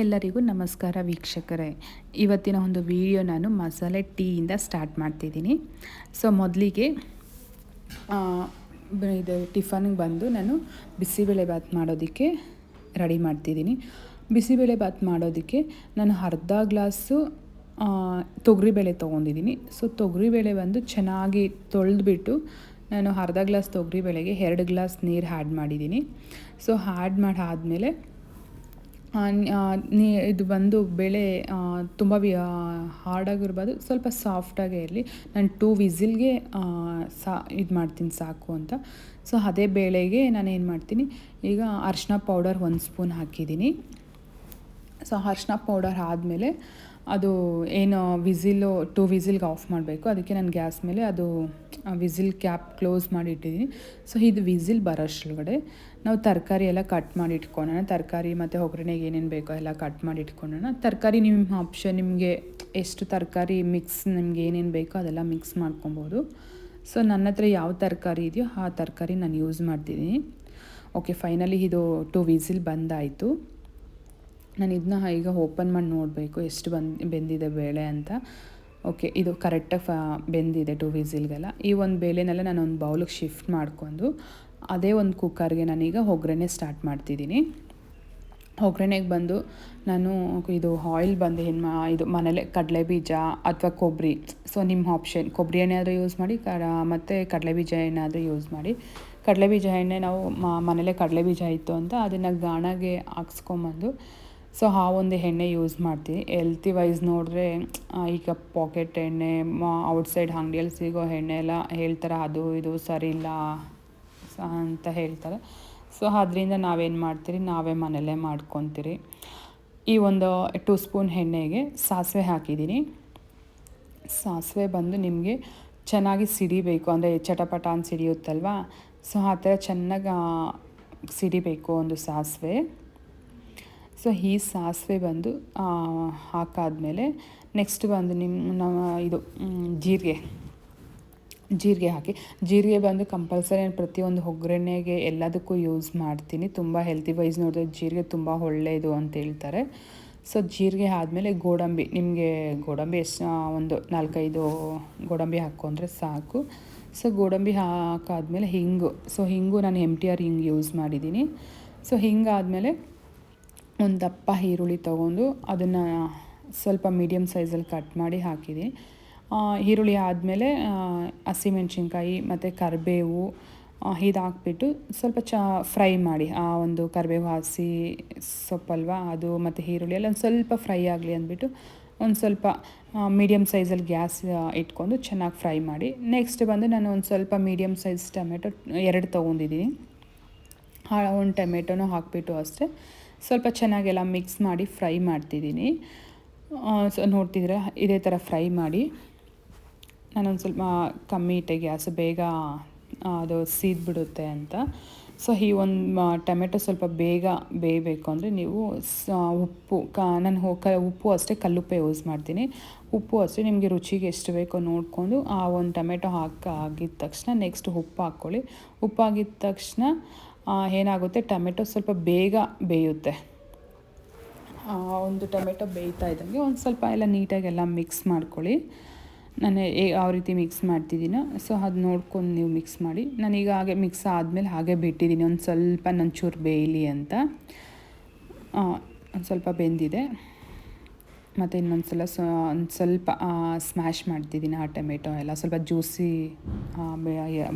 ಎಲ್ಲರಿಗೂ ನಮಸ್ಕಾರ ವೀಕ್ಷಕರೇ. ಇವತ್ತಿನ ಒಂದು ವಿಡಿಯೋ ನಾನು ಮಸಾಲೆ ಟೀಯಿಂದ ಸ್ಟಾರ್ಟ್ ಮಾಡ್ತಿದ್ದೀನಿ. ಸೊ ಮೊದಲಿಗೆ ಇದು ಟಿಫನ್ಗೆ ಬಂದು ನಾನು ಬಿಸಿಬೇಳೆ ಬಾತ್ ಮಾಡೋದಕ್ಕೆ ರೆಡಿ ಮಾಡ್ತಿದ್ದೀನಿ. ಬಿಸಿಬೇಳೆ ಬಾತ್ ಮಾಡೋದಕ್ಕೆ ನಾನು ಅರ್ಧ ಗ್ಲಾಸು ತೊಗರಿಬೇಳೆ ತೊಗೊಂಡಿದ್ದೀನಿ. ಸೊ ತೊಗರಿಬೇಳೆ ಬಂದು ಚೆನ್ನಾಗಿ ತೊಳೆದ್ಬಿಟ್ಟು ನಾನು ಅರ್ಧ ಗ್ಲಾಸ್ ತೊಗರಿಬೇಳೆಗೆ ಎರಡು ಗ್ಲಾಸ್ ನೀರು ಆ್ಯಡ್ ಮಾಡಿದ್ದೀನಿ. ಸೊ ಆ್ಯಡ್ ಮಾಡಿ, ಆದಮೇಲೆ ನೀ, ಇದು ಬಂದು ಬೇಳೆ ತುಂಬ ವಿ ಹಾರ್ಡಾಗಿರ್ಬೋದು ಸ್ವಲ್ಪ ಸಾಫ್ಟಾಗೇ ಇರಲಿ. ನಾನು ಟೂ ವಿಸಿಲ್ಗೆ ಸಾ, ಇದು ಮಾಡ್ತೀನಿ, ಸಾಕು ಅಂತ. ಸೊ ಅದೇ ಬೇಳೆಗೆ ನಾನು ಏನು ಮಾಡ್ತೀನಿ, ಈಗ ಅರ್ಶಿನ ಪೌಡರ್ ಒಂದು ಸ್ಪೂನ್ ಹಾಕಿದ್ದೀನಿ. ಸೊ ಅರ್ಶಿನ ಪೌಡರ್ ಆದಮೇಲೆ ಅದು ಏನು ವಿಸಿಲು, ಟು ವಿಸಿಲ್ಗೆ ಆಫ್ ಮಾಡಬೇಕು. ಅದಕ್ಕೆ ನಾನು ಗ್ಯಾಸ್ ಮೇಲೆ ಅದು ವಿಸಿಲ್ ಕ್ಯಾಪ್ ಕ್ಲೋಸ್ ಮಾಡಿ ಇಟ್ಟಿದ್ದೀನಿ. ಸೊ ಇದು ವಿಸಿಲ್ ಬರೋಷ್ಟ್ರೊಳಗಡೆ ನಾವು ತರಕಾರಿ ಎಲ್ಲ ಕಟ್ ಮಾಡಿ ಇಟ್ಕೊಳ್ಳೋಣ. ತರಕಾರಿ ಮತ್ತು ಒಗ್ಗರಣೆಗೆ ಏನೇನು ಬೇಕೋ ಎಲ್ಲ ಕಟ್ ಮಾಡಿ ಇಟ್ಕೊಳ್ಳೋಣ. ತರಕಾರಿ ನಿಮ್ಮ ಆಪ್ಷನ್ ನಿಮಗೆ ಎಷ್ಟು ತರಕಾರಿ ಮಿಕ್ಸ್ ನಿಮ್ಗೆ ಏನೇನು ಬೇಕೋ ಅದೆಲ್ಲ ಮಿಕ್ಸ್ ಮಾಡ್ಕೊಬೋದು. ಸೊ ನನ್ನ ಹತ್ರ ಯಾವ ತರಕಾರಿ ಇದೆಯೋ ಆ ತರಕಾರಿ ನಾನು ಯೂಸ್ ಮಾಡ್ತಿದ್ದೀನಿ. ಓಕೆ, ಫೈನಲಿ ಇದು ಟು ವಿಸಿಲ್ ಬಂದಾಯಿತು. ನಾನು ಇದನ್ನ ಈಗ ಓಪನ್ ಮಾಡಿ ನೋಡಬೇಕು, ಎಷ್ಟು ಬಂದು, ಬೆಂದಿದೆ ಬೇಳೆ ಅಂತ. ಓಕೆ ಇದು ಕರೆಕ್ಟಾಗಿ ಫ, ಬೆಂದಿದೆ ಟು ವಿಸಿಲ್ಗೆಲ್ಲ. ಈ ಒಂದು ಬೇಳೆನೆಲ್ಲ ನಾನು ಒಂದು ಬೌಲಿಗೆ ಶಿಫ್ಟ್ ಮಾಡಿಕೊಂಡು, ಅದೇ ಒಂದು ಕುಕ್ಕರ್ಗೆ ನಾನೀಗ ಒಗ್ಗರಣೆ ಸ್ಟಾರ್ಟ್ ಮಾಡ್ತಿದ್ದೀನಿ. ಒಗ್ಗರಣೆಗೆ ಬಂದು ನಾನು ಇದು ಆಯಿಲ್ ಬಂದು ಏನು ಮಾ, ಇದು ಮನೇಲೆ ಕಡಲೆ ಬೀಜ ಅಥವಾ ಕೊಬ್ಬರಿ ಸೊ ನಿಮ್ಮ ಆಪ್ಷನ್ ಕೊಬ್ಬರಿ ಎಣ್ಣೆ ಆದರೂ ಯೂಸ್ ಮಾಡಿ ಕ ಮತ್ತು ಕಡಲೆ ಬೀಜ ಎಣ್ಣೆ ಆದರೂ ಯೂಸ್ ಮಾಡಿ. ಕಡಲೆ ಬೀಜ ಎಣ್ಣೆ ನಾವು ಮನೇಲೆ ಕಡಲೆ ಬೀಜ ಇತ್ತು ಅಂತ ಅದನ್ನು ಗಾಣಗೆ ಹಾಕ್ಸ್ಕೊಂಬಂದು ಸೊ, ಆ ಒಂದು ಎಣ್ಣೆ ಯೂಸ್ ಮಾಡ್ತೀನಿ. ಎಲ್ತಿ ವೈಸ್ ನೋಡಿದ್ರೆ ಈಗ ಪಾಕೆಟ್ ಎಣ್ಣೆ ಔಟ್ಸೈಡ್ ಅಂಗಡಿಯಲ್ಲಿ ಸಿಗೋ ಎಣ್ಣೆ ಎಲ್ಲ ಹೇಳ್ತಾರೆ, ಅದು ಇದು ಸರಿ ಇಲ್ಲ ಅಂತ ಹೇಳ್ತಾರೆ. ಸೊ, ಅದರಿಂದ ನಾವೇನು ಮಾಡ್ತೀರಿ, ನಾವೇ ಮನೆಯಲ್ಲೇ ಮಾಡ್ಕೊತೀರಿ. ಈ ಒಂದು ಟೂ ಸ್ಪೂನ್ ಎಣ್ಣೆಗೆ ಸಾಸಿವೆ ಹಾಕಿದ್ದೀನಿ. ಸಾಸಿವೆ ಬಂದು ನಿಮಗೆ ಚೆನ್ನಾಗಿ ಸಿಡಿಬೇಕು, ಅಂದರೆ ಚಟಪಟ ಅಂತ ಸಿಡಿಯುತ್ತಲ್ವ? ಸೊ, ಆ ಥರ ಚೆನ್ನಾಗಿ ಸಿಡಿಬೇಕು ಒಂದು ಸಾಸಿವೆ. ಸೊ ಈ ಸಾಸಿವೆ ಬಂದು ಹಾಕಾದಮೇಲೆ ನೆಕ್ಸ್ಟ್ ಬಂದು ನಿಮ್ಮ ನಮ್ಮ ಇದು ಜೀರಿಗೆ. ಜೀರಿಗೆ ಹಾಕಿ. ಜೀರಿಗೆ ಬಂದು ಕಂಪಲ್ಸರಿ ಪ್ರತಿಯೊಂದು ಒಗ್ಗರಣೆಗೆ ಎಲ್ಲದಕ್ಕೂ ಯೂಸ್ ಮಾಡ್ತೀನಿ. ತುಂಬ ಹೆಲ್ತಿ ವೈಸ್ ನೋಡಿದ್ರೆ ಜೀರಿಗೆ ತುಂಬ ಒಳ್ಳೆಯದು ಅಂತ ಹೇಳ್ತಾರೆ. ಸೊ ಜೀರಿಗೆ ಆದಮೇಲೆ ಗೋಡಂಬಿ. ನಿಮಗೆ ಗೋಡಂಬಿ ಎಷ್ಟು ಒಂದು ನಾಲ್ಕೈದು ಗೋಡಂಬಿ ಹಾಕ್ಕೊಂಡ್ರೆ ಸಾಕು. ಸೊ ಗೋಡಂಬಿ ಹಾಕಾದ್ಮೇಲೆ ಹಿಂಗು. ಸೊ ಹಿಂಗು ನಾನು ಎಂ ಟಿ ಆರ್ ಹಿಂಗೆ ಯೂಸ್ ಮಾಡಿದ್ದೀನಿ. ಸೊ ಹಿಂಗಾದಮೇಲೆ ಒಂದು ದಪ್ಪ ಈರುಳ್ಳಿ ತೊಗೊಂಡು ಅದನ್ನು ಸ್ವಲ್ಪ ಮೀಡಿಯಮ್ ಸೈಜಲ್ಲಿ ಕಟ್ ಮಾಡಿ ಹಾಕಿದೆ. ಈರುಳ್ಳಿ ಆದಮೇಲೆ ಹಸಿಮೆಣ್ಸಿನ್ಕಾಯಿ ಮತ್ತು ಕರಿಬೇವು ಇದು ಸ್ವಲ್ಪ ಚ ಫ್ರೈ ಮಾಡಿ. ಆ ಒಂದು ಕರಿಬೇವು, ಹಸಿ ಸೊಪ್ಪಲ್ವ, ಅದು ಮತ್ತು ಈರುಳ್ಳಿ ಎಲ್ಲ ಒಂದು ಸ್ವಲ್ಪ ಫ್ರೈ ಆಗಲಿ ಅಂದ್ಬಿಟ್ಟು ಒಂದು ಸ್ವಲ್ಪ ಮೀಡಿಯಮ್ ಸೈಜಲ್ಲಿ ಗ್ಯಾಸ್ ಇಟ್ಕೊಂಡು ಚೆನ್ನಾಗಿ ಫ್ರೈ ಮಾಡಿ. ನೆಕ್ಸ್ಟ್ ಬಂದು ನಾನು ಒಂದು ಸ್ವಲ್ಪ ಮೀಡಿಯಮ್ ಸೈಜ್ ಟೊಮೆಟೊ ಎರಡು ತೊಗೊಂಡಿದ್ದೀನಿ. ಒಂದು ಟೊಮೆಟೊನೂ ಹಾಕಿಬಿಟ್ಟು ಅಷ್ಟೇ. ಸ್ವಲ್ಪ ಚೆನ್ನಾಗೆಲ್ಲ ಮಿಕ್ಸ್ ಮಾಡಿ ಫ್ರೈ ಮಾಡ್ತಿದ್ದೀನಿ. ಸೊ ನೋಡ್ತಿದ್ರೆ ಇದೇ ಥರ ಫ್ರೈ ಮಾಡಿ. ನಾನೊಂದು ಸ್ವಲ್ಪ ಕಮ್ಮಿ ಇಟ್ಟೆ ಗ್ಯಾಸ್, ಬೇಗ ಅದು ಸೀದ್ಬಿಡುತ್ತೆ ಅಂತ. ಸೊ, ಈ ಒಂದು ಟೊಮೆಟೊ ಸ್ವಲ್ಪ ಬೇಗ ಬೇಯಬೇಕು ಅಂದರೆ ನೀವು ಉಪ್ಪು, ಕ, ನಾನು ಕ, ಉಪ್ಪು ಅಷ್ಟೇ ಕಲ್ಲುಪ್ಪೆ ಯೂಸ್ ಮಾಡ್ತೀನಿ. ಉಪ್ಪು ಅಷ್ಟೇ ನಿಮಗೆ ರುಚಿಗೆ ಎಷ್ಟು ಬೇಕೋ ನೋಡಿಕೊಂಡು ಆ ಒಂದು ಟೊಮೆಟೊ ಹಾಕಿ ಆಗಿದ ತಕ್ಷಣ ನೆಕ್ಸ್ಟ್ ಉಪ್ಪು ಹಾಕ್ಕೊಳ್ಳಿ. ಉಪ್ಪು ಆಗಿದ ತಕ್ಷಣ ಏನಾಗುತ್ತೆ? ಟೊಮೆಟೊ ಸ್ವಲ್ಪ ಬೇಗ ಬೇಯುತ್ತೆ. ಒಂದು ಟೊಮೆಟೊ ಬೇಯ್ತಾ ಇದ್ದಂಗೆ ಒಂದು ಸ್ವಲ್ಪ ಎಲ್ಲ ನೀಟಾಗೆಲ್ಲ ಮಿಕ್ಸ್ ಮಾಡ್ಕೊಳ್ಳಿ. ನಾನು ಯಾವ ರೀತಿ ಮಿಕ್ಸ್ ಮಾಡ್ತಿದ್ದೀನೋ. ಸೊ ಅದು ನೋಡ್ಕೊಂಡು ನೀವು ಮಿಕ್ಸ್ ಮಾಡಿ. ನಾನೀಗ ಹಾಗೆ ಮಿಕ್ಸ್ ಆದಮೇಲೆ ಹಾಗೆ ಬಿಟ್ಟಿದ್ದೀನಿ. ಒಂದು ಸ್ವಲ್ಪ ನಂಚೂರು ಬೇಯಲಿ ಅಂತ. ಒಂದು ಸ್ವಲ್ಪ ಬೆಂದಿದೆ. ಮತ್ತು ಇನ್ನೊಂದು ಸಲ ಸ, ಒಂದು ಸ್ವಲ್ಪ ಸ್ಮ್ಯಾಶ್ ಮಾಡ್ತಿದ್ದೀನಿ ಆ ಟೊಮೆಟೊ ಎಲ್ಲ. ಸ್ವಲ್ಪ ಜ್ಯೂಸಿ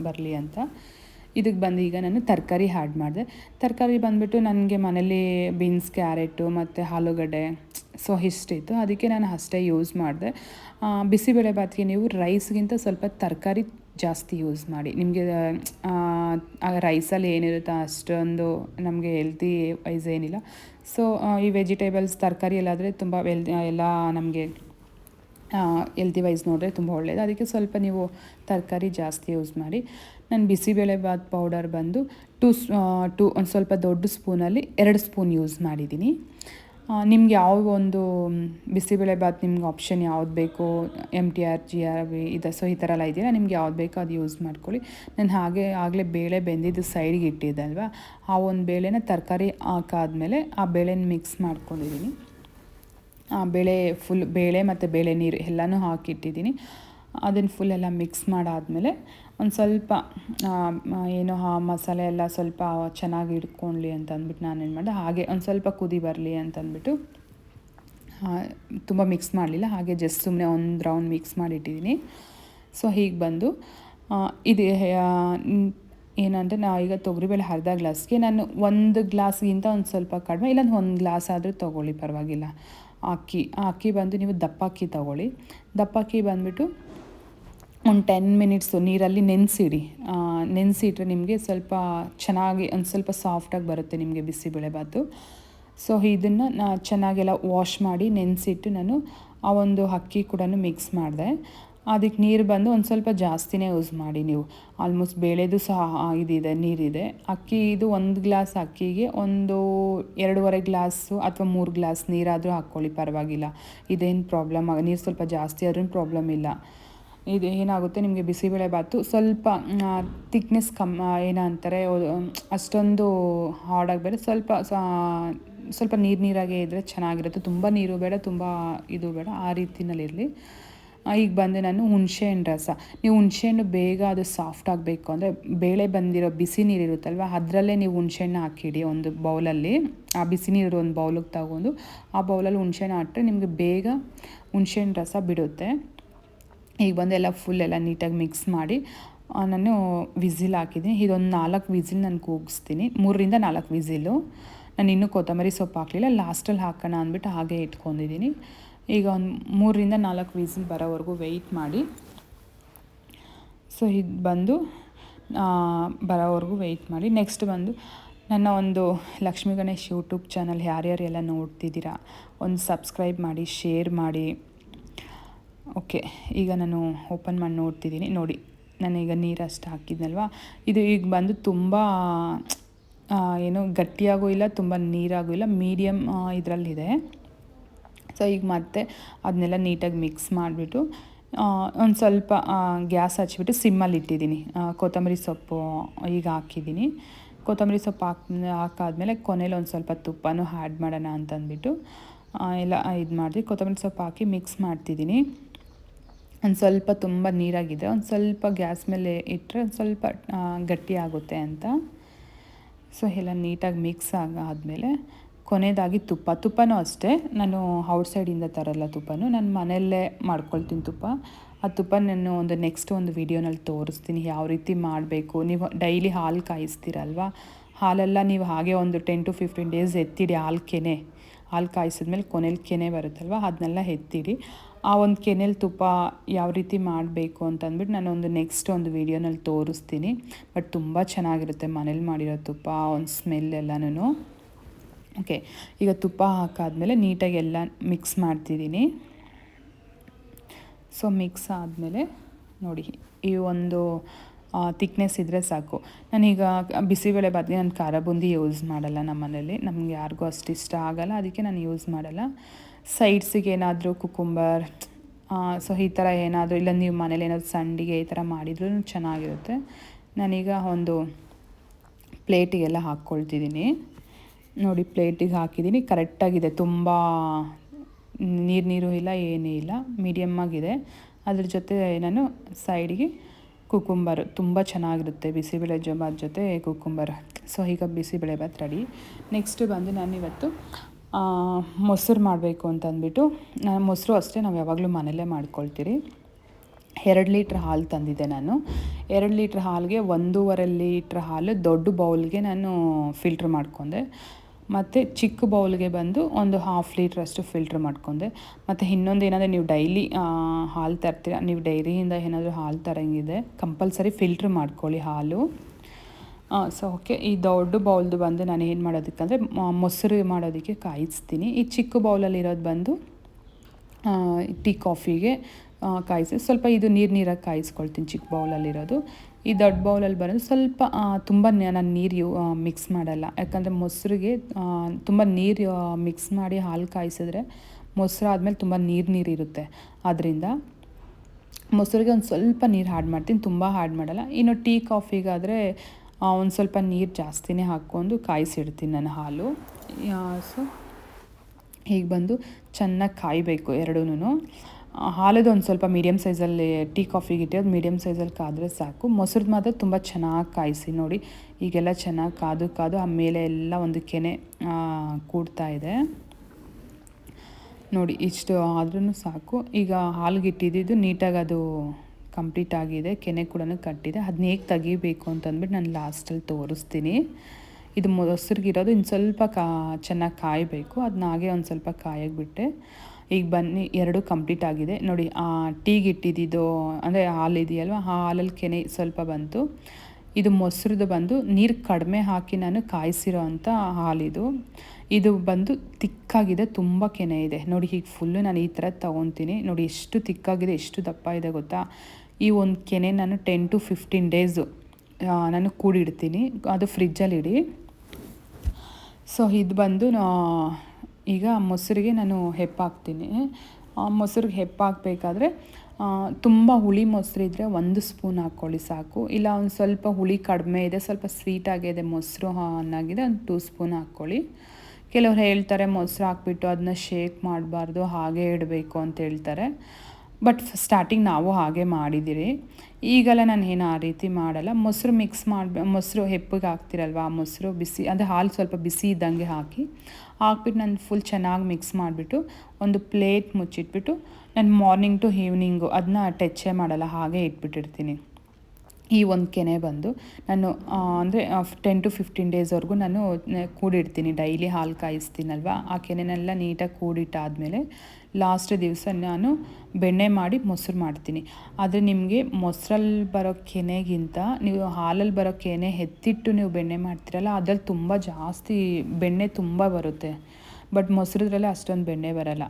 ಬರಲಿ ಅಂತ. ಇದಕ್ಕೆ ಬಂದು ಈಗ ನಾನು ತರಕಾರಿ ಹ್ಯಾಡ್ ಮಾಡಿದೆ. ತರಕಾರಿ ಬಂದುಬಿಟ್ಟು ನನಗೆ ಮನೇಲಿ ಬೀನ್ಸ್ ಕ್ಯಾರೆಟು ಮತ್ತು ಆಲೂಗಡ್ಡೆ ಸೊ ಇಷ್ಟಿತ್ತು ಅದಕ್ಕೆ ನಾನು ಅಷ್ಟೇ ಯೂಸ್ ಮಾಡಿದೆ. ಬಿಸಿಬೇಳೆ ಬಾತ್ಗೆ ನೀವು ರೈಸ್ಗಿಂತ ಸ್ವಲ್ಪ ತರಕಾರಿ ಜಾಸ್ತಿ ಯೂಸ್ ಮಾಡಿ. ನಿಮಗೆ ರೈಸಲ್ಲಿ ಏನಿರುತ್ತೋ ಅಷ್ಟೊಂದು ನಮಗೆ ಹೆಲ್ತಿ ವೈಸ್ ಏನಿಲ್ಲ. ಸೊ ಈ ವೆಜಿಟೇಬಲ್ಸ್ ತರಕಾರಿ ಎಲ್ಲಾದರೆ ತುಂಬ ವೆಲ್ ಎಲ್ಲ ನಮಗೆ ಹೆಲ್ತಿ ವೈಸ್ ನೋಡಿದ್ರೆ ತುಂಬ ಒಳ್ಳೆಯದು ಅದಕ್ಕೆ ಸ್ವಲ್ಪ ನೀವು ತರಕಾರಿ ಜಾಸ್ತಿ ಯೂಸ್ ಮಾಡಿ. ನಾನು ಬಿಸಿಬೇಳೆಬಾತ್ ಪೌಡರ್ ಬಂದು ಟೂ ಟೂ ಒಂದು ಸ್ವಲ್ಪ ದೊಡ್ಡ ಸ್ಪೂನಲ್ಲಿ ಎರಡು ಸ್ಪೂನ್ ಯೂಸ್ ಮಾಡಿದ್ದೀನಿ. ನಿಮ್ಗೆ ಯಾವ ಒಂದು ಬಿಸಿಬೇಳೆಬಾತ್ ನಿಮ್ಗೆ ಆಪ್ಷನ್ ಯಾವ್ದು ಬೇಕು M T R G R V ಇದು ಸೊ ಈ ಥರ ಎಲ್ಲ ಇದೆಯಲ್ಲ ನಿಮ್ಗೆ ಯಾವ್ದು ಬೇಕೋ ಅದು ಯೂಸ್ ಮಾಡ್ಕೊಳ್ಳಿ. ನಾನು ಹಾಗೆ, ಆಗಲೇ ಬೇಳೆ ಬೆಂದಿದ್ದು ಸೈಡ್ಗೆ ಇಟ್ಟಿದ್ದಲ್ವಾ ಆ ಒಂದು ಬೇಳೆನ ತರಕಾರಿ ಹಾಕಾದ್ಮೇಲೆ ಆ ಬೇಳೆನ ಮಿಕ್ಸ್ ಮಾಡ್ಕೊಂಡಿದ್ದೀನಿ. ಬೇಳೆ ಫುಲ್ ಬೇಳೆ ಮತ್ತು ಬೇಳೆ ನೀರು ಎಲ್ಲನೂ ಹಾಕಿಟ್ಟಿದ್ದೀನಿ. ಅದನ್ನು ಫುಲ್ ಎಲ್ಲ ಮಿಕ್ಸ್ ಮಾಡಾದಮೇಲೆ ಒಂದು ಸ್ವಲ್ಪ ಏನು ಆ ಮಸಾಲೆ ಎಲ್ಲ ಸ್ವಲ್ಪ ಚೆನ್ನಾಗಿ ಹಿಡ್ಕೊಳ್ಳಿ ಅಂತ ಅಂದ್ಬಿಟ್ಟು ನಾನು ಏನು ಮಾಡಿದೆ, ಹಾಗೆ ಒಂದು ಸ್ವಲ್ಪ ಕುದಿ ಬರಲಿ ಅಂತಂದ್ಬಿಟ್ಟು ತುಂಬ ಮಿಕ್ಸ್ ಮಾಡಲಿಲ್ಲ, ಹಾಗೆ ಜಸ್ಟ್ ಸುಮ್ಮನೆ ಒಂದು ರೌಂಡ್ ಮಿಕ್ಸ್ ಮಾಡಿಟ್ಟಿದ್ದೀನಿ. ಸೊ ಹೀಗೆ ಬಂದು ಇದು ಏನಂದರೆ ನಾ ಈಗ ತೊಗರಿಬೇಳೆ ಅರ್ಧ ಗ್ಲಾಸ್ಗೆ ನಾನು ಒಂದು ಗ್ಲಾಸ್ಗಿಂತ ಒಂದು ಸ್ವಲ್ಪ ಕಡಿಮೆ ಇಲ್ಲ ಒಂದು ಗ್ಲಾಸ್ ಆದರೂ ತೊಗೊಳ್ಳಿ, ಪರವಾಗಿಲ್ಲ. ಅಕ್ಕಿ ಆ ಅಕ್ಕಿ ಬಂದು ನೀವು ದಪ್ಪ ಅಕ್ಕಿ ತೊಗೊಳ್ಳಿ. ದಪ್ಪ ಅಕ್ಕಿ ಬಂದುಬಿಟ್ಟು ಒಂದು ಟೆನ್ ಮಿನಿಟ್ಸು ನೀರಲ್ಲಿ ನೆನೆಸಿಡಿ. ನೆನೆಸಿಟ್ರೆ ನಿಮಗೆ ಸ್ವಲ್ಪ ಚೆನ್ನಾಗಿ, ಒಂದು ಸ್ವಲ್ಪ ಸಾಫ್ಟಾಗಿ ಬರುತ್ತೆ ನಿಮಗೆ ಬಿಸಿಬೇಳೆಭಾತು ಸೊ ಇದನ್ನು ನಾ ಚೆನ್ನಾಗೆಲ್ಲ ವಾಶ್ ಮಾಡಿ ನೆನೆಸಿಟ್ಟು ನಾನು ಆ ಒಂದು ಅಕ್ಕಿ ಕೂಡ ಮಿಕ್ಸ್ ಮಾಡಿದೆ. ಅದಕ್ಕೆ ನೀರು ಬಂದು ಒಂದು ಸ್ವಲ್ಪ ಜಾಸ್ತಿನೇ ಯೂಸ್ ಮಾಡಿ ನೀವು. ಆಲ್ಮೋಸ್ಟ್ ಬೇಳೆದು ಸಹ ಇದಿದೆ, ನೀರಿದೆ. ಅಕ್ಕಿ ಇದು ಒಂದು ಗ್ಲಾಸ್ ಅಕ್ಕಿಗೆ ಒಂದು ಎರಡೂವರೆ ಗ್ಲಾಸು ಅಥವಾ ಮೂರು ಗ್ಲಾಸ್ ನೀರಾದರೂ ಹಾಕ್ಕೊಳ್ಳಿ, ಪರವಾಗಿಲ್ಲ. ಇದೇನು ಪ್ರಾಬ್ಲಮ್ ನೀರು ಸ್ವಲ್ಪ ಜಾಸ್ತಿ ಆದ್ರೂ ಪ್ರಾಬ್ಲಮ್ ಇಲ್ಲ. ಇದು ಏನಾಗುತ್ತೆ, ನಿಮಗೆ ಬಿಸಿಬೇಳೆಬಾತು ಸ್ವಲ್ಪ ತಿಕ್ನೆಸ್ ಕಮ್ಮಿ ಏನಂತಾರೆ ಅಷ್ಟೊಂದು ಹಾರ್ಡಾಗಿ ಬೇಡ ಸ್ವಲ್ಪ ಸ್ವಲ್ಪ ನೀರು ನೀರಾಗೇ ಇದ್ದರೆ ಚೆನ್ನಾಗಿರುತ್ತೆ. ತುಂಬ ನೀರು ಬೇಡ, ತುಂಬ ಇದು ಬೇಡ, ಆ ರೀತಿನಲ್ಲಿರಲಿ. ಈಗ ಬಂದು ನಾನು ಹುಣಸೆಹಣ್ಣು ರಸ. ನೀವು ಹುಣಸೆಹಣ್ಣು ಬೇಗ ಅದು ಸಾಫ್ಟ್ ಆಗಬೇಕು ಅಂದರೆ ಬೇಳೆ ಬಂದಿರೋ ಬಿಸಿ ನೀರು ಇರುತ್ತಲ್ವ, ಅದರಲ್ಲೇ ನೀವು ಹುಣಸೆಹಣ್ಣು ಹಾಕಿಡಿ ಒಂದು ಬೌಲಲ್ಲಿ. ಆ ಬಿಸಿ ನೀರು ಒಂದು ಬೌಲಿಗೆ ತಗೊಂಡು ಆ ಬೌಲಲ್ಲಿ ಹುಣಸೆಹಣ್ಣು ಹಾಕ್ರೆ ನಿಮಗೆ ಬೇಗ ಹುಣಸೆಹಣ್ಣು ರಸ ಬಿಡುತ್ತೆ. ಈಗ ಬಂದು ಎಲ್ಲ ಫುಲ್ ಎಲ್ಲ ನೀಟಾಗಿ ಮಿಕ್ಸ್ ಮಾಡಿ ನಾನು ವಿಸಿಲ್ ಹಾಕಿದ್ದೀನಿ. ಇದೊಂದು ನಾಲ್ಕು ವಿಝಿಲ್ ನಾನು ಕೂಗಿಸ್ತೀನಿ. ಮೂರರಿಂದ ನಾಲ್ಕು ವಿಸಿಲು. ನಾನು ಇನ್ನೂ ಕೊತ್ತಂಬರಿ ಸೊಪ್ಪು ಹಾಕಲಿಲ್ಲ ಲಾಸ್ಟಲ್ಲಿ ಹಾಕೋಣ ಅಂದ್ಬಿಟ್ಟು ಹಾಗೆ ಇಟ್ಕೊಂಡಿದ್ದೀನಿ. ಈಗ ಒಂದು ಮೂರರಿಂದ ನಾಲ್ಕು ವಿಸಿಲ್ ಬರೋವರೆಗೂ ವೆಯ್ಟ್ ಮಾಡಿ. ಸೊ ಇದು ಬಂದು ಬರೋವರೆಗೂ ವೆಯ್ಟ್ ಮಾಡಿ. ನೆಕ್ಸ್ಟ್ ಬಂದು, ನನ್ನ ಒಂದು ಲಕ್ಷ್ಮೀ ಗಣೇಶ್ ಯೂಟ್ಯೂಬ್ ಚಾನಲ್ ಯಾರ್ಯಾರು ಎಲ್ಲ ನೋಡ್ತಿದ್ದೀರಾ, ಒಂದು ಸಬ್ಸ್ಕ್ರೈಬ್ ಮಾಡಿ ಶೇರ್ ಮಾಡಿ. ಓಕೆ ಈಗ ನಾನು ಓಪನ್ ಮಾಡಿ ನೋಡ್ತಿದ್ದೀನಿ. ನೋಡಿ, ನಾನೀಗ ನೀರು ಅಷ್ಟು ಹಾಕಿದ್ನಲ್ವ? ಇದು ಈಗ ಬಂದು ತುಂಬ ಏನು ಗಟ್ಟಿಯಾಗೂ ಇಲ್ಲ, ತುಂಬ ನೀರಾಗೂ ಇಲ್ಲ ಮೀಡಿಯಮ್ ಇದರಲ್ಲಿದೆ. ಸೊ ಈಗ ಮತ್ತೆ ಅದನ್ನೆಲ್ಲ ನೀಟಾಗಿ ಮಿಕ್ಸ್ ಮಾಡಿಬಿಟ್ಟು ಒಂದು ಸ್ವಲ್ಪ ಗ್ಯಾಸ್ ಹಚ್ಬಿಟ್ಟು ಸಿಮ್ಮಲ್ಲಿ ಇಟ್ಟಿದ್ದೀನಿ. ಕೊತ್ತಂಬರಿ ಸೊಪ್ಪು ಈಗ ಹಾಕಿದ್ದೀನಿ. ಕೊತ್ತಂಬರಿ ಸೊಪ್ಪು ಹಾಕಿ, ಹಾಕಾದ್ಮೇಲೆ ಕೊನೆಯಲ್ಲಿ ಒಂದು ಸ್ವಲ್ಪ ತುಪ್ಪನೂ ಆ್ಯಡ್ ಮಾಡೋಣ ಅಂತಂದ್ಬಿಟ್ಟು ಎಲ್ಲ ಇದು ಮಾಡಿದ್ವಿ ಕೊತ್ತಂಬರಿ ಸೊಪ್ಪು ಹಾಕಿ ಮಿಕ್ಸ್ ಮಾಡ್ತಿದ್ದೀನಿ. ಒಂದು ಸ್ವಲ್ಪ ತುಂಬ ನೀರಾಗಿದೆ, ಒಂದು ಸ್ವಲ್ಪ ಗ್ಯಾಸ್ ಮೇಲೆ ಇಟ್ಟರೆ ಒಂದು ಸ್ವಲ್ಪ ಗಟ್ಟಿ ಆಗುತ್ತೆ ಅಂತ. ಸೊ ಎಲ್ಲ ನೀಟಾಗಿ ಮಿಕ್ಸ್ ಆಗಾದಮೇಲೆ ಕೊನೆಯದಾಗಿ ತುಪ್ಪ. ತುಪ್ಪನೂ ಅಷ್ಟೇ. ನಾನು ಔಟ್ಸೈಡಿಂದ ತರಲ್ಲ ತುಪ್ಪನೂ. ನಾನು ಮನೆಯಲ್ಲೇ ಮಾಡ್ಕೊಳ್ತೀನಿ ತುಪ್ಪ. ಆ ತುಪ್ಪ ನಾನು ಒಂದು ನೆಕ್ಸ್ಟ್ ಒಂದು ವೀಡಿಯೋನಲ್ಲಿ ತೋರಿಸ್ತೀನಿ. ಯಾವ ರೀತಿ ಮಾಡಬೇಕು. ನೀವು ಡೈಲಿ ಹಾಲು ಕಾಯಿಸ್ತೀರಲ್ವ? ಹಾಲೆಲ್ಲ ನೀವು ಹಾಗೆ ಒಂದು ಟೆನ್ ಟು ಫಿಫ್ಟೀನ್ ಡೇಸ್ ಎತ್ತಿಡಿ ಹಾಲು ಕೆನೆ. ಹಾಲು ಕಾಯಿಸಿದ್ಮೇಲೆ ಕೊನೆಯಲ್ಲಿ ಕೆನೆ ಬರುತ್ತಲ್ವ? ಅದನ್ನೆಲ್ಲ ಎತ್ತಿಡಿ. ಆ ಒಂದು ಕೆನೆಯಲ್ಲಿ ತುಪ್ಪ ಯಾವ ರೀತಿ ಮಾಡಬೇಕು ಅಂತಂದ್ಬಿಟ್ಟು ನಾನು ಒಂದು ನೆಕ್ಸ್ಟ್ ಒಂದು ವೀಡಿಯೋನಲ್ಲಿ ತೋರಿಸ್ತೀನಿ. ಬಟ್ ತುಂಬ ಚೆನ್ನಾಗಿರುತ್ತೆ ಮನೇಲಿ ಮಾಡಿರೋ ತುಪ್ಪ. ಒಂದು ಸ್ಮೆಲ್ ಎಲ್ಲನೂ ಓಕೆ ಈಗ ತುಪ್ಪ ಹಾಕಾದಮೇಲೆ ನೀಟಾಗಿ ಎಲ್ಲ ಮಿಕ್ಸ್ ಮಾಡ್ತಿದ್ದೀನಿ. ಸೊ ಮಿಕ್ಸ್ ಆದಮೇಲೆ ನೋಡಿ, ಈ ಒಂದು ತಿಕ್ನೆಸ್ ಇದ್ದರೆ ಸಾಕು. ನಾನೀಗ ಬಿಸಿಬೇಳೆ ಬಾತ್ಗೆ ನಾನು ಖಾರ ಬೂಂದಿ ಯೂಸ್ ಮಾಡಲ್ಲ ನಮ್ಮ ಮನೇಲಿ ನಮ್ಗೆ ಯಾರಿಗೂ ಅಷ್ಟು ಇಷ್ಟ ಆಗಲ್ಲ. ಅದಕ್ಕೆ ನಾನು ಯೂಸ್ ಮಾಡಲ್ಲ. ಸೈಡ್ಸಿಗೆ ಏನಾದರೂ ಕುಕುಂಬರ್ ಸೊ ಈ ಥರ ಏನಾದರೂ, ಇಲ್ಲ ನೀವು ಮನೇಲಿ ಏನಾದರೂ ಸಂಡಿಗೆ ಈ ಥರ ಮಾಡಿದ್ರೂ ಚೆನ್ನಾಗಿರುತ್ತೆ. ನಾನೀಗ ಒಂದು ಪ್ಲೇಟಿಗೆಲ್ಲ ಹಾಕ್ಕೊಳ್ತಿದ್ದೀನಿ. ನೋಡಿ ಪ್ಲೇಟಿಗೆ ಹಾಕಿದ್ದೀನಿ. ಕರೆಕ್ಟಾಗಿದೆ. ತುಂಬ ನೀರು ನೀರು ಇಲ್ಲ, ಏನೂ ಇಲ್ಲ. ಮೀಡಿಯಮ್ಮಾಗಿದೆ ಅದ್ರ ಜೊತೆ ನಾನು ಸೈಡಿಗೆ ಕುಕುಂಬರ್. ತುಂಬ ಚೆನ್ನಾಗಿರುತ್ತೆ ಬಿಸಿಬೇಳೆ ಜೊಬಾತ್ ಜೊತೆ ಕುಕುಂಬರ್. ಸೊ, ಈಗ ಬಿಸಿಬೇಳೆಭಾತ್ ರೆಡಿ ನೆಕ್ಸ್ಟ್ ಬಂದು ನಾನು ಇವತ್ತು ಮೊಸರು ಮಾಡಬೇಕು ಅಂತ ಅಂದ್ಬಿಟ್ಟು ನಾನು ಮೊಸರು ಅಷ್ಟೇ ನಾವು ಯಾವಾಗಲೂ ಮನೆಯಲ್ಲೇ ಮಾಡ್ಕೊಳ್ತೀರಿ. ಎರಡು ಲೀಟ್ರ್ ಹಾಲು ತಂದಿದ್ದೆ ನಾನು. ಎರಡು ಲೀಟ್ರ್ ಹಾಲಿಗೆ ಒಂದೂವರೆ ಲೀಟ್ರ್ ಹಾಲು ದೊಡ್ಡ ಬೌಲ್ಗೆ ನಾನು ಫಿಲ್ಟ್ರ್ ಮಾಡ್ಕೊಂಡೆ. ಮತ್ತು ಚಿಕ್ಕ ಬೌಲ್ಗೆ ಬಂದು ಒಂದು ಹಾಫ್ ಲೀಟ್ರಷ್ಟು ಫಿಲ್ಟ್ರ್ ಮಾಡ್ಕೊಂಡೆ. ಮತ್ತು ಇನ್ನೊಂದು ಏನಾದರೆ ನೀವು ಡೈಲಿ ಹಾಲು ತರ್ತೀರ, ನೀವು ಡೈರಿಯಿಂದ ಏನಾದರೂ ಹಾಲು ತರಂಗಿದೆ ಕಂಪಲ್ಸರಿ ಫಿಲ್ಟ್ರ್ ಮಾಡ್ಕೊಳ್ಳಿ ಹಾಲು. ಸೊ ಓಕೆ ಈ ದೊಡ್ಡ ಬೌಲ್ದು ಬಂದು ನಾನು ಏನು ಮಾಡೋದಕ್ಕಂದರೆ ಮೊಸರು ಮಾಡೋದಕ್ಕೆ ಕಾಯಿಸ್ತೀನಿ. ಈ ಚಿಕ್ಕ ಬೌಲಲ್ಲಿರೋದು ಬಂದು ಟೀ ಕಾಫಿಗೆ ಕಾಯಿಸಿ, ಸ್ವಲ್ಪ ಇದು ನೀರು ನೀರಾಗಿ ಕಾಯಿಸ್ಕೊಳ್ತೀನಿ ಚಿಕ್ಕ ಬೌಲಲ್ಲಿರೋದು ಈ ದೊಡ್ಡ ಬೌಲಲ್ಲಿ ಬರೋದು ಸ್ವಲ್ಪ ತುಂಬ ನಾನು ನೀರು ಮಿಕ್ಸ್ ಮಾಡಲ್ಲ. ಯಾಕಂದರೆ ಮೊಸರಿಗೆ ತುಂಬ ನೀರು ಮಿಕ್ಸ್ ಮಾಡಿ ಹಾಲು ಕಾಯಿಸಿದ್ರೆ ಮೊಸರು ಆದಮೇಲೆ ತುಂಬ ನೀರು ನೀರು ಇರುತ್ತೆ. ಆದ್ದರಿಂದ ಮೊಸರಿಗೆ ಒಂದು ಸ್ವಲ್ಪ ನೀರು ಹಾಡ್ ಮಾಡ್ತೀನಿ. ತುಂಬ ಹಾಡ್ ಮಾಡಲ್ಲ. ಇನ್ನು ಟೀ ಕಾಫಿಗಾದರೆ ಒಂದು ಸ್ವಲ್ಪ ನೀರು ಜಾಸ್ತಿನೇ ಹಾಕ್ಕೊಂಡು ಕಾಯಿಸಿಡ್ತೀನಿ ನಾನು ಹಾಲು. ಸೊ ಹೀಗೆ ಬಂದು ಚೆನ್ನಾಗಿ ಕಾಯಬೇಕು ಎರಡೂ ಹಾಲದು ಒಂದು ಸ್ವಲ್ಪ ಮೀಡಿಯಮ್ ಸೈಜಲ್ಲಿ ಟೀ ಕಾಫಿಗೆ ಅದು ಮೀಡಿಯಮ್ ಸೈಜಲ್ಲಿ ಕಾದರೆ ಸಾಕು. ಮೊಸರು ಮಾತ್ರ ತುಂಬ ಚೆನ್ನಾಗಿ ಕಾಯಿಸಿ ನೋಡಿ. ಈಗೆಲ್ಲ ಚೆನ್ನಾಗಿ ಕಾದು ಕಾದು ಆ ಮೇಲೆ ಎಲ್ಲ ಒಂದು ಕೆನೆ ಕೂಡ್ತಾ ಇದೆ. ನೋಡಿ, ಇಷ್ಟು ಆದ್ರೂ ಸಾಕು. ಈಗ ಹಾಲು ಇಟ್ಟಿದ್ದು ನೀಟಾಗಿ ಅದು ಕಂಪ್ಲೀಟ್ ಆಗಿದೆ. ಕೆನೆ ಕೂಡ ಕಟ್ಟಿದೆ. ಅದನ್ನ ಹೇಗೆ ತೆಗಿಬೇಕು ಅಂತಂದ್ಬಿಟ್ಟು ನಾನು ಲಾಸ್ಟಲ್ಲಿ ತೋರಿಸ್ತೀನಿ. ಇದು ಮೊಸರಿಗಿರೋದು ಇನ್ನು ಸ್ವಲ್ಪ ಕಾ, ಚೆನ್ನಾಗಿ ಕಾಯಬೇಕು. ಅದನ್ನ ಹಾಗೆ ಒಂದು ಸ್ವಲ್ಪ ಕಾಯಕ್ಕೆ ಬಿಟ್ಟೆ. ಈಗ ಬನ್ನಿ, ಎರಡು ಕಂಪ್ಲೀಟ್ ಆಗಿದೆ. ನೋಡಿ, ಆ ಟೀಗೆ ಇಟ್ಟಿದ್ದು ಅಂದರೆ ಹಾಲು ಇದೆಯಲ್ವ, ಆ ಹಾಲಲ್ಲಿ ಕೆನೆ ಸ್ವಲ್ಪ ಬಂತು. ಇದು ಮೊಸರುದು ಬಂದು, ನೀರು ಕಡಿಮೆ ಹಾಕಿ ನಾನು ಕಾಯಿಸಿರೋ ಅಂಥ ಹಾಲಿದು ಇದು. ಬಂದು ತಿಕ್ಕಾಗಿದೆ, ತುಂಬ ಕೆನೆ ಇದೆ. ನೋಡಿ, ಹೀಗೆ ಫುಲ್ಲು ನಾನು ಈ ಥರ ತೊಗೊತೀನಿ. ನೋಡಿ, ಎಷ್ಟು ತಿಕ್ಕಾಗಿದೆ, ಎಷ್ಟು ದಪ್ಪ ಇದೆ ಗೊತ್ತಾ? ಈ ಒಂದು ಕೆನೆ ನಾನು ಟೆನ್ ಟು ಫಿಫ್ಟೀನ್ ಡೇಸು ನಾನು ಕೂಡಿಡ್ತೀನಿ. ಅದು ಫ್ರಿಜ್ಜಲ್ಲಿ ಇಡಿ. ಸೊ ಇದು ಬಂದು ಈಗ ಮೊಸರಿಗೆ ನಾನು ಹೆಪ್ಪಾಕ್ತೀನಿ. ಮೊಸರಿಗೆ ಹೆಪ್ಪಾಕಬೇಕಾದ್ರೆ ತುಂಬ ಹುಳಿ ಮೊಸರಿದ್ರೆ ಒಂದು ಸ್ಪೂನ್ ಹಾಕ್ಕೊಳ್ಳಿ ಸಾಕು. ಇಲ್ಲ ಒಂದು ಸ್ವಲ್ಪ ಹುಳಿ ಕಡಿಮೆ ಇದೆ, ಸ್ವಲ್ಪ ಸ್ವೀಟ್ ಆಗಿದೆ ಮೊಸರು ಅನ್ನಾಗಿದೆ, ಒಂದು ಟೂ ಸ್ಪೂನ್ ಹಾಕ್ಕೊಳ್ಳಿ. ಕೆಲವ್ರು ಹೇಳ್ತಾರೆ ಮೊಸರು ಹಾಕ್ಬಿಟ್ಟು ಅದನ್ನ ಶೇಕ್ ಮಾಡಬಾರ್ದು, ಹಾಗೆ ಇಡಬೇಕು ಅಂತ ಹೇಳ್ತಾರೆ. ಬಟ್ ಸ್ಟಾರ್ಟಿಂಗ್ ನಾವು ಹಾಗೆ ಮಾಡಿದ್ದೀರಿ ಈಗೆಲ್ಲ ನಾನು ಏನು ಆ ರೀತಿ ಮಾಡಲ್ಲ. ಮೊಸರು ಮಿಕ್ಸ್ ಮಾಡಿ, ಮೊಸರು ಹೆಪ್ಪಿಗೆ ಹಾಕ್ತಿರಲ್ವ ಆ ಮೊಸರು ಬಿಸಿ, ಅಂದರೆ ಹಾಲು ಸ್ವಲ್ಪ ಬಿಸಿ ಇದ್ದಂಗೆ ಹಾಕಿ, ಹಾಕ್ಬಿಟ್ಟು ನಾನು ಫುಲ್ ಚೆನ್ನಾಗಿ ಮಿಕ್ಸ್ ಮಾಡಿಬಿಟ್ಟು ಒಂದು ಪ್ಲೇಟ್ ಮುಚ್ಚಿಟ್ಬಿಟ್ಟು, ನಾನು ಮಾರ್ನಿಂಗ್ ಟು ಈವ್ನಿಂಗು ಅದನ್ನ ಟಚ್ಚೇ ಮಾಡಲ್ಲ, ಹಾಗೆ ಇಟ್ಬಿಟ್ಟಿರ್ತೀನಿ. ಈ ಒಂದು ಕೆನೆ ಬಂದು ನಾನು ಅಂದರೆ ಟೆನ್ ಟು ಫಿಫ್ಟೀನ್ ಡೇಸ್ವರೆಗೂ ನಾನು ಕೂಡಿಡ್ತೀನಿ. ಡೈಲಿ ಹಾಲು ಕಾಯಿಸ್ತೀನಲ್ವ? ಆ ಕೆನೆನೆಲ್ಲ ನೀಟಾಗಿ ಕೂಡಿಟ್ಟಾದಮೇಲೆ ಲಾಸ್ಟ್ ದಿವಸ ನಾನು ಬೆಣ್ಣೆ ಮಾಡಿ ಮೊಸರು ಮಾಡ್ತೀನಿ. ಆದರೆ ನಿಮಗೆ ಮೊಸರಲ್ಲಿ ಬರೋ ಕೆನೆಗಿಂತ ನೀವು ಹಾಲಲ್ಲಿ ಬರೋ ಕೆನೆ ಎತ್ತಿಟ್ಟು ನೀವು ಬೆಣ್ಣೆ ಮಾಡ್ತೀರಲ್ಲ, ಅದ್ರಲ್ಲಿ ತುಂಬ ಜಾಸ್ತಿ ಬೆಣ್ಣೆ ತುಂಬ ಬರುತ್ತೆ. ಬಟ್ ಮೊಸರದ್ರಲ್ಲೇ ಅಷ್ಟೊಂದು ಬೆಣ್ಣೆ ಬರಲ್ಲ.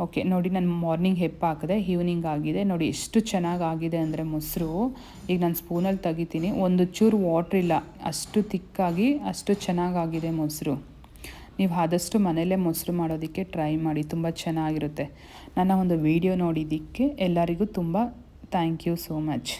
ಓಕೆ ನೋಡಿ ನಾನು ಮಾರ್ನಿಂಗ್ ಹೆಪ್ಪು ಹಾಕಿದೆ ಈವ್ನಿಂಗ್ ಆಗಿದೆ. ನೋಡಿ ಎಷ್ಟು ಚೆನ್ನಾಗಿ ಆಗಿದೆ ಅಂದರೆ ಮೊಸರು. ಈಗ ನಾನು ಸ್ಪೂನಲ್ಲಿ ತೆಗಿತೀನಿ. ಒಂದು ಚೂರು ವಾಟ್ರ್ ಇಲ್ಲ. ಅಷ್ಟು ತಿಕ್ಕಾಗಿ, ಅಷ್ಟು ಚೆನ್ನಾಗಾಗಿದೆ ಮೊಸರು. ನೀವು ಆದಷ್ಟು ಮನೆಯಲ್ಲೇ ಮೊಸರು ಮಾಡೋದಕ್ಕೆ ಟ್ರೈ ಮಾಡಿ. ತುಂಬ ಚೆನ್ನಾಗಿರುತ್ತೆ. ನನ್ನ ಒಂದು ವಿಡಿಯೋ ನೋಡಿದ್ದಕ್ಕೆ ಎಲ್ಲರಿಗೂ ತುಂಬ ಥ್ಯಾಂಕ್ ಯು ಸೋ ಮಚ್